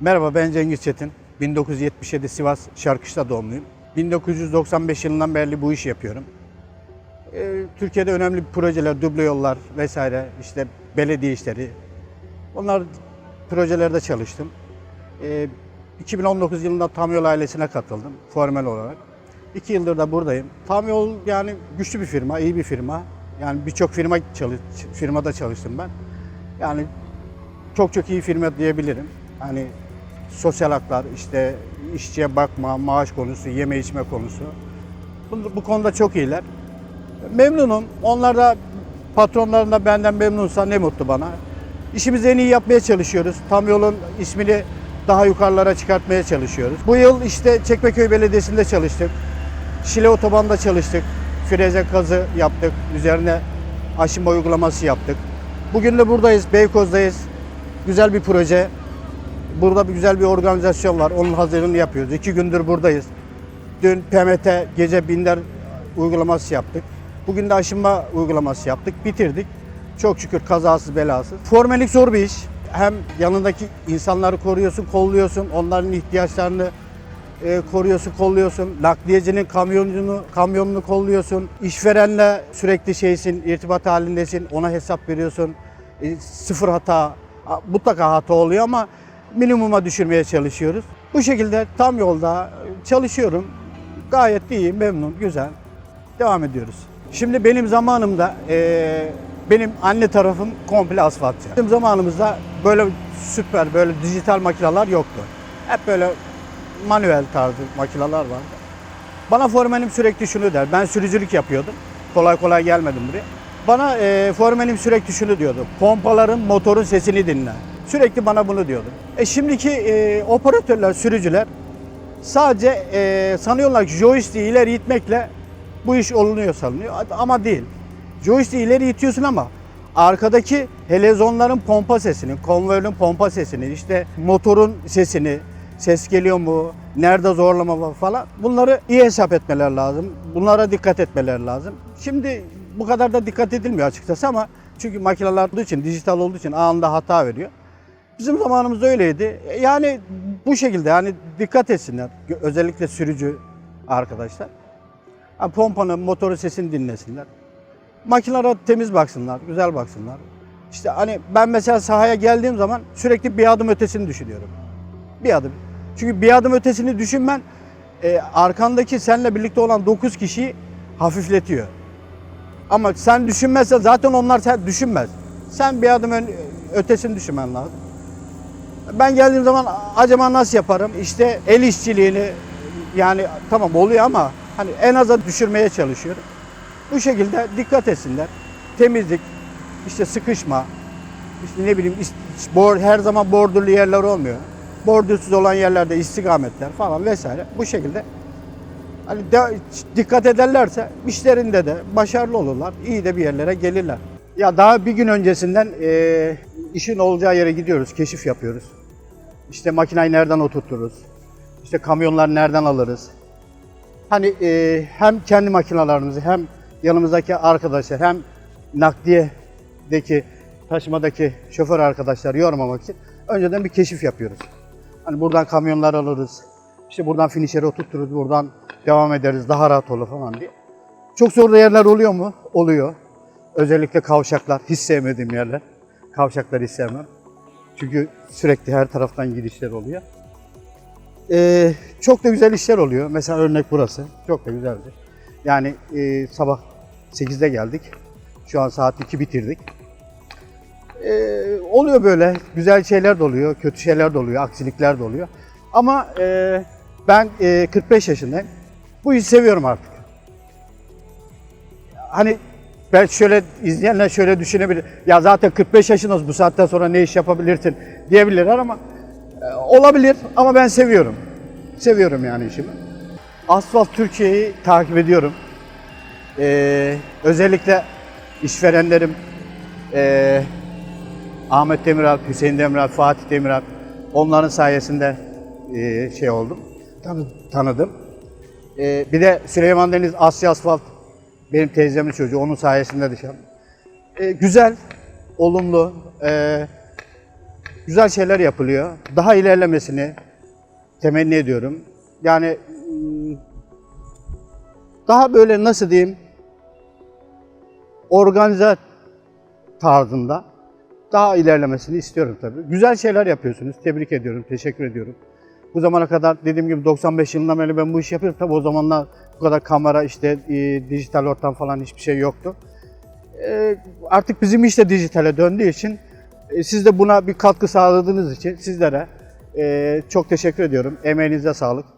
Merhaba ben Cengiz Çetin. 1977 Sivas Şarkışla doğumluyum. 1995 yılından beri bu işi yapıyorum. Ee, Türkiye'de önemli projeler, duble yollar vesaire, işte belediye işleri. Onlar projelerde çalıştım. Ee, 2019 yılında Tam Yol ailesine katıldım formel olarak. İki yıldır da buradayım. Tam Yol yani güçlü bir firma, iyi bir firma. Yani birçok firma çalış, firmada çalıştım ben. Yani çok çok iyi firma diyebilirim. Hani sosyal haklar, işte işçiye bakma, maaş konusu, yeme içme konusu. Bu, bu konuda çok iyiler. Memnunum. Onlar da patronlarım da benden memnunsa ne mutlu bana. İşimizi en iyi yapmaya çalışıyoruz. Tam yolun ismini daha yukarılara çıkartmaya çalışıyoruz. Bu yıl işte Çekmeköy Belediyesi'nde çalıştık. Şile Otoban'da çalıştık. Freze kazı yaptık. Üzerine aşınma uygulaması yaptık. Bugün de buradayız, Beykoz'dayız. Güzel bir proje. Burada bir güzel bir organizasyon var. Onun hazırlığını yapıyoruz. İki gündür buradayız. Dün PMT gece binder uygulaması yaptık. Bugün de aşınma uygulaması yaptık. Bitirdik. Çok şükür kazasız belasız. Formelik zor bir iş. Hem yanındaki insanları koruyorsun, kolluyorsun. Onların ihtiyaçlarını e, koruyorsun, kolluyorsun. Nakliyecinin kamyonunu, kamyonunu kolluyorsun. İşverenle sürekli şeysin, irtibat halindesin. Ona hesap veriyorsun. E, sıfır hata. Mutlaka hata oluyor ama minimuma düşürmeye çalışıyoruz. Bu şekilde tam yolda çalışıyorum. Gayet iyi, memnun, güzel. Devam ediyoruz. Şimdi benim zamanımda e, benim anne tarafım komple asfaltçı. Bizim zamanımızda böyle süper, böyle dijital makineler yoktu. Hep böyle manuel tarzı makineler vardı. Bana formenim sürekli şunu der. Ben sürücülük yapıyordum. Kolay kolay gelmedim buraya. Bana e, formenim sürekli şunu diyordu. Pompaların motorun sesini dinle. Sürekli bana bunu diyordu. E şimdiki e, operatörler, sürücüler sadece e, sanıyorlar ki joystick'i ileri itmekle bu iş olunuyor sanılıyor. Ama değil. Joystick'i ileri itiyorsun ama arkadaki helezonların pompa sesini, konvoyun pompa sesini, işte motorun sesini, ses geliyor mu, nerede zorlama var falan bunları iyi hesap etmeler lazım. Bunlara dikkat etmeler lazım. Şimdi bu kadar da dikkat edilmiyor açıkçası ama çünkü makineler olduğu için, dijital olduğu için anında hata veriyor. Bizim zamanımızda öyleydi. Yani bu şekilde yani dikkat etsinler. Özellikle sürücü arkadaşlar. Ha, pompanın, motorun sesini dinlesinler. Makinelere temiz baksınlar, güzel baksınlar. İşte hani ben mesela sahaya geldiğim zaman sürekli bir adım ötesini düşünüyorum. Bir adım. Çünkü bir adım ötesini düşünmen e, arkandaki seninle birlikte olan 9 kişiyi hafifletiyor. Ama sen düşünmezsen zaten onlar sen düşünmez. Sen bir adım ötesini düşünmen lazım. Ben geldiğim zaman acaba nasıl yaparım? İşte el işçiliğini yani tamam oluyor ama hani en aza düşürmeye çalışıyorum. Bu şekilde dikkat etsinler. Temizlik, işte sıkışma, işte ne bileyim her zaman bordürlü yerler olmuyor. Bordürsüz olan yerlerde istikametler falan vesaire. Bu şekilde hani de- dikkat ederlerse işlerinde de başarılı olurlar. iyi de bir yerlere gelirler. Ya daha bir gün öncesinden eee, işin olacağı yere gidiyoruz, keşif yapıyoruz. İşte makinayı nereden oturturuz? İşte kamyonlar nereden alırız? Hani eee, hem kendi makinalarımızı hem yanımızdaki arkadaşlar hem nakliyedeki taşımadaki şoför arkadaşlar yormamak için önceden bir keşif yapıyoruz. Hani buradan kamyonlar alırız. İşte buradan finişeri oturturuz, buradan devam ederiz, daha rahat olur falan diye. Çok zor yerler oluyor mu? Oluyor. Özellikle kavşaklar, hiç sevmediğim yerler. Kavşakları hiç sevmem. Çünkü sürekli her taraftan girişler oluyor. Ee, çok da güzel işler oluyor. Mesela örnek burası. Çok da güzeldi. Yani e, sabah 8'de geldik. Şu an saat 2 bitirdik. Ee, oluyor böyle. Güzel şeyler de oluyor, kötü şeyler de oluyor, aksilikler de oluyor. Ama e, ben e, 45 yaşındayım. Bu işi seviyorum artık. Hani ben şöyle izleyenler şöyle düşünebilir. Ya zaten 45 yaşındasın bu saatten sonra ne iş yapabilirsin diyebilirler ama e, olabilir ama ben seviyorum. Seviyorum yani işimi. Asfalt Türkiye'yi takip ediyorum. Ee, özellikle işverenlerim ee, Ahmet Demiral, Hüseyin Demiral, Fatih Demiral onların sayesinde ee, şey oldum. Tanıdım. Tanıdım. Ee, bir de Süleyman Deniz Asya Asfalt Benim teyzemin çocuğu, onun sayesinde dışarı. E, güzel, olumlu, e, güzel şeyler yapılıyor. Daha ilerlemesini temenni ediyorum. Yani mm, daha böyle nasıl diyeyim organize tarzında daha ilerlemesini istiyorum tabii. Güzel şeyler yapıyorsunuz. Tebrik ediyorum. Teşekkür ediyorum. Bu zamana kadar dediğim gibi 95 yılından beri ben bu işi yapıyorum. Tabii o zamanlar bu kadar kamera işte e, dijital ortam falan hiçbir şey yoktu. E, artık bizim iş de dijitale döndüğü için e, siz de buna bir katkı sağladığınız için sizlere e, çok teşekkür ediyorum. Emeğinize sağlık.